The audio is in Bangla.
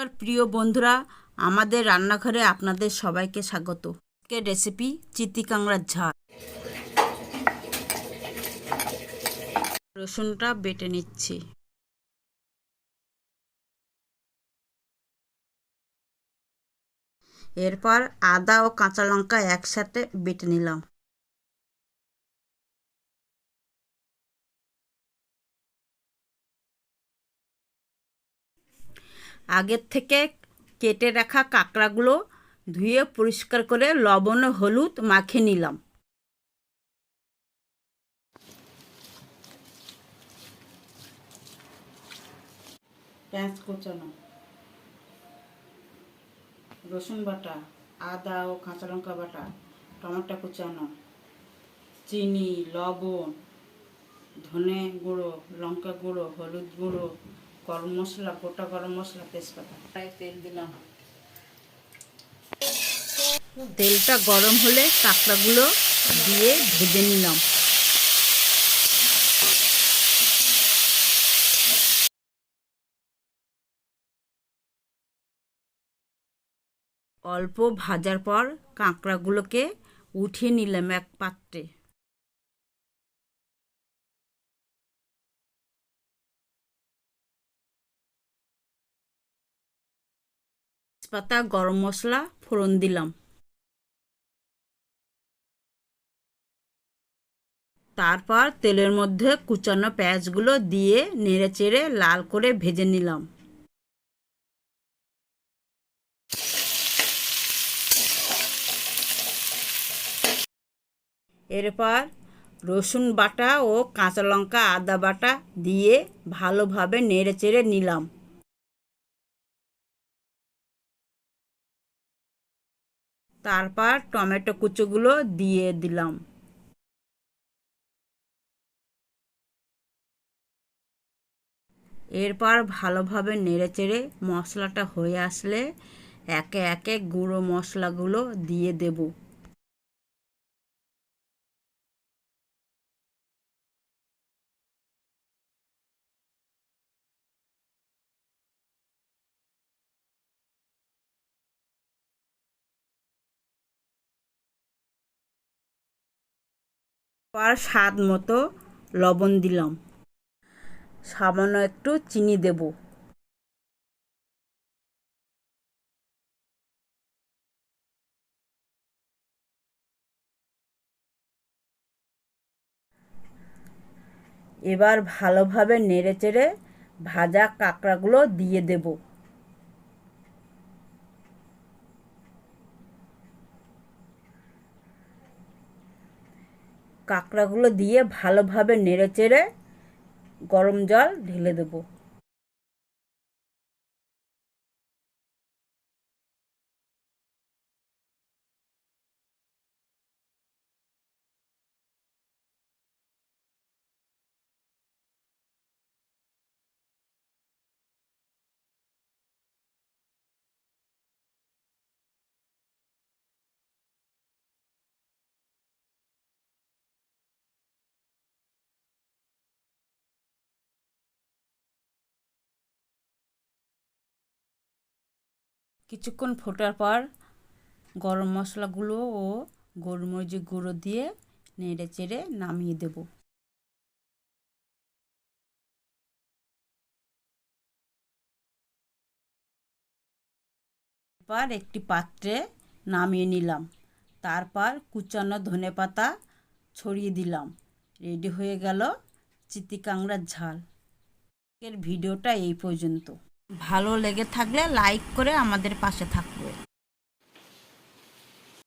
নমস্কার, প্রিয় বন্ধুরা, আমাদের রান্নাঘরে আপনাদের সবাইকে স্বাগত। আজকের রেসিপি চিতি কাংড়ার ঝাল। রসুনটা বেটে নিচ্ছি। এরপর আদা ও কাঁচা লঙ্কা একসাথে বেটে নিলাম। আগের থেকে কেটে রাখা কাঁকড়াগুলো ধুয়ে পরিষ্কার করে লবণ হলুদ মাখিয়ে নিলাম। পেঁয়াজ কোচানো, রসুন বাটা, আদা ও কাঁচা লঙ্কা বাটা, টমেটো কুচানো, চিনি, লবণ, ধনে গুঁড়ো, লঙ্কা গুঁড়ো, হলুদ গুঁড়ো গরম মশলা গোটা গরম মশলা তেজপাতা। তেল দিলাম। তেলটা গরম হলে কাঁকড়াগুলো দিয়ে ভেজে নিলাম। অল্প ভাজার পর কাঁকড়াগুলোকে উঠিয়ে নিলাম এক পাত্রে। তেজপাতা, গরম মশলা, ফোড়ন দিলাম। তারপর তেলের মধ্যে কুচানো পেঁয়াজগুলো দিয়ে নেড়ে চেড়ে লাল করে ভেজে নিলাম। এরপর রসুন বাটা ও কাঁচা লঙ্কা আদা বাটা দিয়ে ভালোভাবে নেড়ে চেড়ে নিলাম। তারপর টমেটো কুচোগুলো দিয়ে দিলাম। এরপর ভালোভাবে নেড়েচেড়ে মশলাটা হয়ে আসলে একে একে গুঁড়ো মশলাগুলো দিয়ে দেব। আর স্বাদ মতো লবণ দিলাম। সামান্য একটু চিনি দেব। এবার ভালোভাবে নেড়েচেড়ে ভাজা কাঁকড়াগুলো দিয়ে দেব। কাঁকড়াগুলো দিয়ে ভালোভাবে নেড়ে চেড়ে গরম জল ঢেলে দেব। কিছুক্ষণ ফোটার পর গরম মশলাগুলো ও গোলমরিচের গুঁড়ো দিয়ে নেড়ে চেড়ে নামিয়ে দেব। এবার একটি পাত্রে নামিয়ে নিলাম। তারপর কুচানো ধনে পাতা ছড়িয়ে দিলাম। রেডি হয়ে গেল চিতি কাংড়ার ঝাল। এর ভিডিওটা এই পর্যন্ত। ভালো লেগে থাকলে লাইক করে আমাদের পাশে থাকবে।